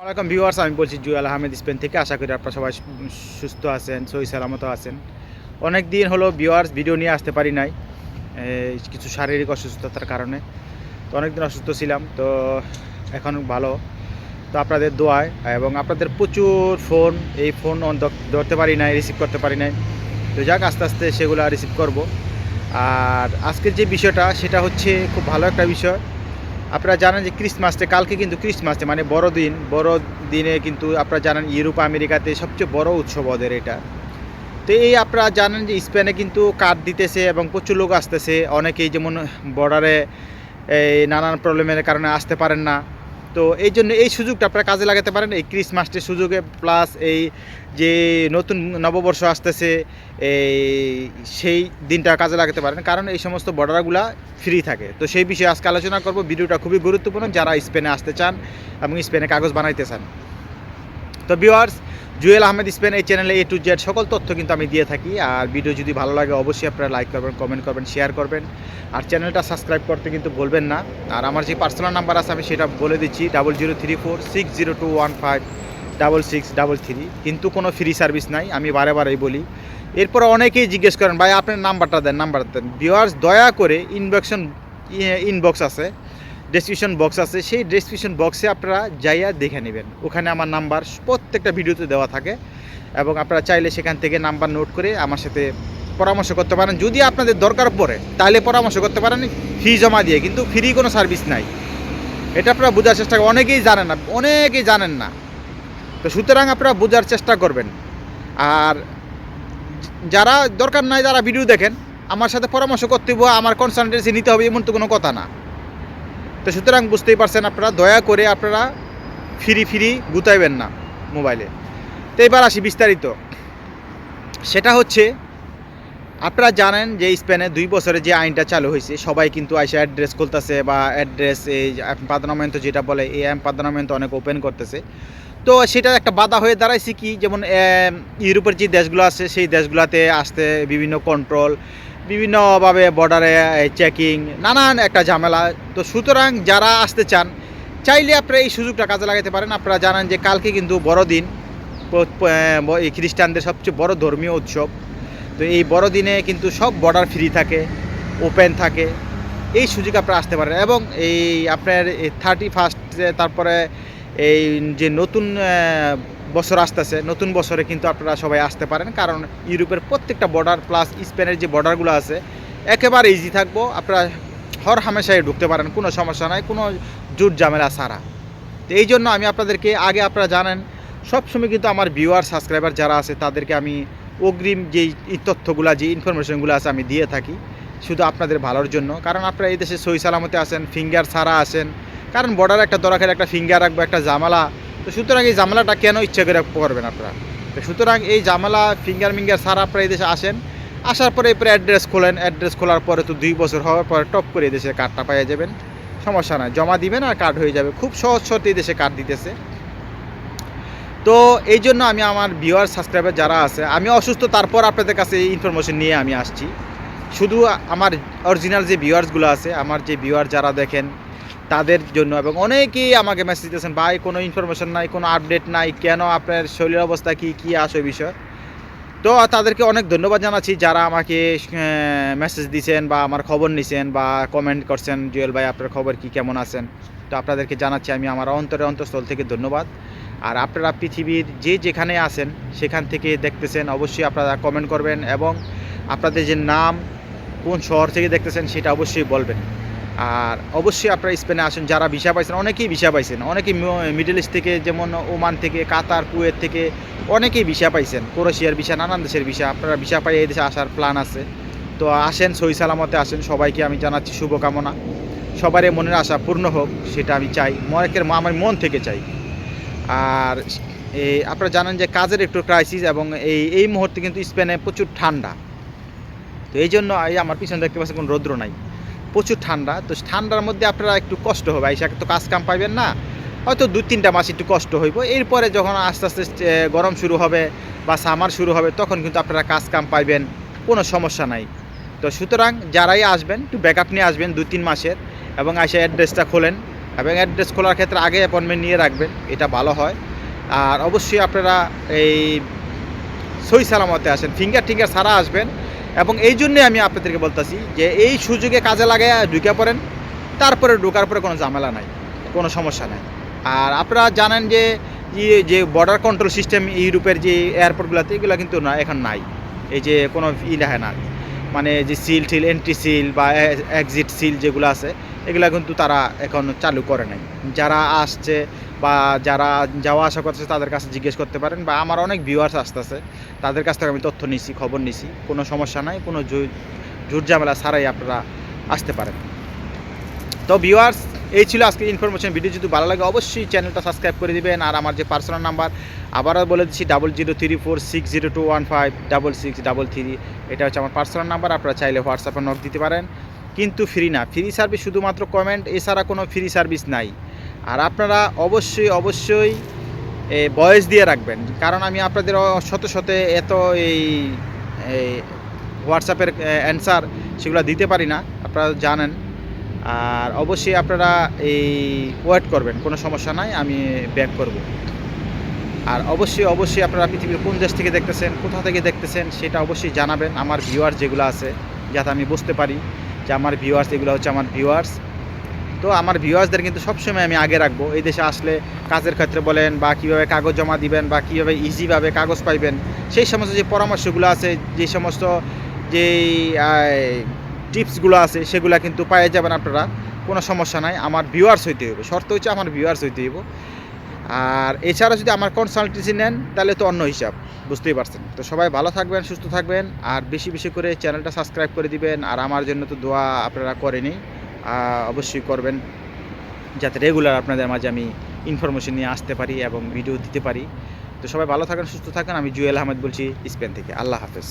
ওয়ালাইকুম ভিউয়ার্স, আমি বলছি জুয়েল আহমেদ স্পেন থেকে। আশা করি আপনারা সবাই সুস্থ আছেন, সহি সালামত আছেন। অনেক দিন হলো ভিউয়ার্স, ভিডিও নিয়ে আসতে পারি নাই কিছু শারীরিক অসুস্থতার কারণে। তো অনেক দিন অসুস্থ ছিলাম, তো এখন ভালো। তো আপনাদের দোয়ায় এবং আপনাদের প্রচুর ফোন, এই ফোন ধরতে পারি নাই, রিসিভ করতে পারি নাই। তো যাক, আস্তে আস্তে সেগুলো রিসিভ করব। আর আজকের যে বিষয়টা, সেটা হচ্ছে খুব ভালো একটা বিষয়। আপনারা জানেন যে ক্রিসমাসে, কালকে কিন্তু ক্রিসমাসে মানে বড়দিন বড় দিনে কিন্তু আপনারা জানেন ইউরোপ, আমেরিকাতে সবচেয়ে বড় উৎসব ওদের এটা। তো এই আপনারা জানেন যে স্পেনে কিন্তু কাঠ দিতেছে এবং প্রচুর লোক আসতেছে। অনেকেই যেমন বর্ডারে এই নানান প্রবলেমের কারণে আসতে পারেন না। তো এই জন্য এই সুযোগটা আপনারা কাজে লাগাতে পারেন। এই ক্রিসমাসটির সুযোগে প্লাস এই যে নতুন নববর্ষ আসতেছে, এই সেই দিনটা কাজে লাগাতে পারেন। কারণ এই সমস্ত বর্ডারগুলো ফ্রি থাকে। তো সেই বিষয়ে আজকে আলোচনা করব। ভিডিওটা খুবই গুরুত্বপূর্ণ। যারা স্পেনে আসতে চান এবং স্পেনে কাগজ বানাইতে চান। তো ভিউয়ার্স জুয়েল আহমেদ স্পেন এই চ্যানেলে এ টু জেড সকল তথ্য কিন্তু আমি দিয়ে থাকি। আর ভিডিও যদি ভালো লাগে, অবশ্যই আপনারা লাইক করবেন, কমেন্ট করবেন, শেয়ার করবেন। আর চ্যানেলটা সাবস্ক্রাইব করতে কিন্তু বলবেন না। আর আমার যে পার্সোনাল নাম্বার আছে, আমি সেটা বলে দিচ্ছি double zero three four six zero two one five double six double three কিন্তু কোনো ফ্রি সার্ভিস নাই, আমি বারে বারেই বলি। এরপর অনেকেই জিজ্ঞেস করেন, ভাই, আপনার নাম্বারটা দেন নাম্বারটা দেন। ভিওয়ার্স দয়া করে ইনবক্সন ইনবক্স আছে। ডেসক্রিপশন বক্স আছে। সেই ডেসক্রিপশন বক্সে আপনারা যাইয়া দেখে নেবেন। ওখানে আমার নাম্বার প্রত্যেকটা ভিডিওতে দেওয়া থাকে এবং আপনারা চাইলে সেখান থেকে নাম্বার নোট করে আমার সাথে পরামর্শ করতে পারেন। যদি আপনাদের দরকার পড়ে, তাহলে পরামর্শ করতে পারেন ফি জমা দিয়ে। কিন্তু ফ্রি কোনো সার্ভিস নাই। এটা আপনারা বোঝার চেষ্টা অনেকেই জানেন না, অনেকেই জানেন না। তো সুতরাং আপনারা বোঝার চেষ্টা করবেন। আর যারা দরকার নাই, যারা ভিডিও দেখেন, আমার সাথে পরামর্শ করতে হবে, আমার কনসালটেন্সি নিতে হবে, এমন তো কোনো কথা না। তো সুতরাং বুঝতেই পারছেন আপনারা, দয়া করে আপনারা ফ্রি ফ্রি গুতাইবেন না মোবাইলে। তো এবার আসি বিস্তারিত। সেটা হচ্ছে, আপনারা জানেন যে স্পেনে দুই বছরে যে আইনটা চালু হয়েছে, সবাই কিন্তু আইসা অ্যাড্রেস খুলতেছে বা অ্যাড্রেস এই পাদনামেন্ট যেটা বলে, এই এম পাদনামেন্ট অনেক ওপেন করতেছে। তো সেটা একটা বাধা হয়ে দাঁড়াইছে কি, যেমন ইউরোপের যে দেশগুলো আছে, সেই দেশগুলোতে আসতে বিভিন্ন কন্ট্রোল বিভিন্নভাবে বর্ডারে চেকিং নানান একটা ঝামেলা। তো সুতরাং যারা আসতে চান, চাইলে আপনারা এই সুযোগটা কাজে লাগাতে পারেন। আপনারা জানেন যে কালকে কিন্তু বড়দিন। এই খ্রিস্টানদের সবচেয়ে বড় ধর্মীয় উৎসব। তো এই বড়দিনে কিন্তু সব বর্ডার ফ্রি থাকে ওপেন থাকে। এই সুযোগ আপনারা আসতে পারেন এবং এই আপনার থার্টি ফার্স্ট তারপরে এই যে নতুন বছর আসতেছে, নতুন বছরে কিন্তু আপনারা সবাই আসতে পারেন। কারণ ইউরোপের প্রত্যেকটা বর্ডার প্লাস স্পেনের যে বর্ডারগুলো আছে, একেবারে ইজি থাকব। আপনারা হর হামেশাই ঢুকতে পারেন, কোনো সমস্যা নাই, কোনো জুট ঝামেলা ছাড়া। তো এই জন্য আমি আপনাদেরকে, আগে আপনারা জানেন, সবসময় কিন্তু আমার ভিউয়ার সাবস্ক্রাইবার যারা আছে, তাদেরকে আমি অগ্রিম যেই তথ্যগুলো যে ইনফরমেশনগুলো আছে আমি দিয়ে থাকি, শুধু আপনাদের ভালোর জন্য। কারণ আপনারা এই দেশে সই সালামতে আসেন ফিঙ্গার ছাড়া আসেন। কারণ বর্ডারে একটা দরকার একটা ফিঙ্গার রাখব, একটা জামালা তো সুতরাং এই জামালাটা কেন ইচ্ছা করে করবেন আপনারা? তো সুতরাং এই জামালা ফিঙ্গার মিঙ্গার সারা আপনারা এই দেশে আসেন, আসার পরে এরপরে অ্যাড্রেস খোলেন অ্যাড্রেস খোলার পরে তো দুই বছর হওয়ার পরে টপ করে এই দেশে কার্ডটা পাইয়ে যাবেন। সমস্যা নয় জমা দিবেন আর কার্ড হয়ে যাবে। খুব সহজ শর্তে এই দেশে কার্ড দিতেছে। তো এই জন্য আমি আমার ভিউয়ার সাবস্ক্রাইবার যারা আছে, আমি অসুস্থ, তারপর আপনাদের কাছে এই ইনফরমেশন নিয়ে আমি আসছি। শুধু আমার অরিজিনাল যে ভিউয়ার্সগুলো আছে, আমার যে ভিউয়ার যারা দেখেন তাদের জন্য এবং অনেকেই আমাকে মেসেজ দিতেছেন, ভাই, কোনো ইনফরমেশন নাই, কোনো আপডেট নাই, কেন আপনার শরীরের অবস্থা কি কি আসে বিষয়? তো তাদেরকে অনেক ধন্যবাদ জানাচ্ছি যারা আমাকে মেসেজ দিয়েছেন বা আমার খবর নিছেন বা কমেন্ট করছেন, জুয়েল ভাই, আপনার খবর কি, কেমন আছেন? তো আপনাদেরকে জানাচ্ছি, আমি আমার অন্তরে অন্তঃস্থল থেকে ধন্যবাদ। আর আপনারা পৃথিবীর যে যেখানে আছেন, সেখান থেকে দেখতেছেন, অবশ্যই আপনারা কমেন্ট করবেন এবং আপনাদের যে নাম কোন শহর থেকে দেখতেছেন, সেটা অবশ্যই বলবেন। আর অবশ্যই আপনারা স্পেনে আসেন, যারা ভিসা পাইছেন, অনেকেই ভিসা পাইছেন। অনেকেই মিডল ইস্ট থেকে, যেমন ওমান থেকে, কাতার, কুয়েত থেকে, অনেকেই ভিসা পাইছেন। ক্রোশিয়ার ভিসা, নানান দেশের ভিসা। আপনারা ভিসা পাই এই দেশে আসার প্ল্যান আছে। তো আসেন সই সালামতে আসেন। সবাইকে আমি জানাচ্ছি শুভকামনা। সবারই মনের আশা পূর্ণ হোক, সেটা আমি চাই। মনেকের আমার মন থেকে চাই। আর এই আপনারা জানেন যে কাজের একটু ক্রাইসিস এবং এই এই মুহূর্তে কিন্তু স্পেনে প্রচুর ঠান্ডা। তো এই জন্য আমার পিছনে দেখতে পাচ্ছেন কোনো রৌদ্র নাই। প্রচুর ঠান্ডা, তো ঠান্ডার মধ্যে আপনারা একটু কষ্ট হবে। আইসা তো কাজ কাম পাইবেন না, হয়তো দু তিনটা মাস একটু কষ্ট হইব। এরপরে যখন আস্তে আস্তে গরম শুরু হবে বা সামার শুরু হবে, তখন কিন্তু আপনারা কাজ কাম পাইবেন, কোনো সমস্যা নাই। তো সুতরাং যারাই আসবেন, একটু ব্যাকআপ নিয়ে আসবেন দু তিন মাসের, এবং আইসা অ্যাড্রেসটা খোলেন, এবং অ্যাড্রেস খোলার ক্ষেত্রে আগে অ্যাপয়েন্টমেন্ট নিয়ে রাখবেন, এটা ভালো হয়। আর অবশ্যই আপনারা এই সই সালামতে আসেন ফিঙ্গার টিঙ্গার সারা আসবেন এবং এই জন্যে আমি আপনাদেরকে বলতেছি যে এই সুযোগে কাজে লাগায় ঢুকে পড়েন, তারপরে ঢোকার পরে কোনো ঝামেলা নাই, কোনো সমস্যা নাই। আর আপনারা জানেন যে যে বর্ডার কন্ট্রোল সিস্টেম ইউরোপের যে এয়ারপোর্টগুলোতে এগুলো কিন্তু না, এখন নাই। এই যে কোনো ই দেখে না। মানে যে সিল টিল এন্ট্রি সিল বা এক্সিট সিল যেগুলো আছে এগুলো কিন্তু তারা এখন চালু করে নাই। যারা আসছে বা যারা যাওয়া আসা করছে তাদের কাছে জিজ্ঞেস করতে পারেন বা আমার অনেক ভিউয়ার্স আসতেছে, তাদের কাছ থেকে আমি তথ্য নিছি, খবর নিছি, কোনো সমস্যা নাই, কোনো ঝুট ঝামেলা ছাড়াই আপনারা আসতে পারেন। তো ভিউয়ার্স এই ছিল আজকে ইনফরমেশন ভিডিও যদি ভালো লাগে অবশ্যই চ্যানেলটা সাবস্ক্রাইব করে দিবেন আর আমার যে পার্সোনাল নাম্বার আবারও বলে দিচ্ছি double zero three four six zero two one five double six double three এটা হচ্ছে আমার পার্সোনাল নাম্বার আপনারা চাইলে হোয়াটসঅ্যাপে নক দিতে পারেন। কিন্তু ফ্রি না। ফ্রি সার্ভিস শুধুমাত্র কমেন্ট, এছাড়া কোনো ফ্রি সার্ভিস নাই। আর আপনারা অবশ্যই অবশ্যই ভয়েস দিয়ে রাখবেন। কারণ আমি আপনাদের শত শতে এত এই হোয়াটসঅ্যাপের অ্যান্সার সেগুলো দিতে পারি না। আপনারা জানেন। আর অবশ্যই আপনারা এই, ওয়েট করবেন, কোনো সমস্যা নাই, আমি ব্যাক করব। আর অবশ্যই অবশ্যই আপনারা পৃথিবীর কোন দেশ থেকে দেখতেছেন, কোথা থেকে দেখতেছেন, সেটা অবশ্যই জানাবেন। আমার ভিউয়ার্স যেগুলো আছে, যাতে আমি বুঝতে পারি। যে আমার ভিউয়ার্স এগুলো হচ্ছে আমার ভিউয়ার্স তো আমার ভিউয়ার্সদের কিন্তু সবসময় আমি আগে রাখব। এই দেশে আসলে কাজের ক্ষেত্রে বলেন বা কীভাবে কাগজ জমা দিবেন বা কীভাবে ইজিভাবে কাগজ পাইবেন, সেই সমস্ত যে পরামর্শগুলো আছে, যে সমস্ত যেই টিপসগুলো আছে, সেগুলো কিন্তু পেয়ে যাবেন আপনারা। কোনো সমস্যা নাই। আমার ভিউয়ার্স হইতে হবে শর্ত হচ্ছে আমার ভিউয়ার্স হইতে হইব। আর এছাড়া যদি আমার কনসালটেন্সি নেন, তাহলে তো অন্য হিসাব, বুঝতেই পারছেন। তো সবাই ভালো থাকবেন, সুস্থ থাকবেন, আর বেশি বেশি করে চ্যানেলটা সাবস্ক্রাইব করে দিবেন, আর আমার জন্য তো দোয়া আপনারা করেনি অবশ্যই করবেন, যাতে রেগুলার আপনাদের মাঝে আমি ইনফরমেশন নিয়ে আসতে পারি এবং ভিডিও দিতে পারি। তো সবাই ভালো থাকেন, সুস্থ থাকেন। আমি জুয়েল আহমেদ বলছি, স্পেন থেকে। আল্লাহ হাফেজ।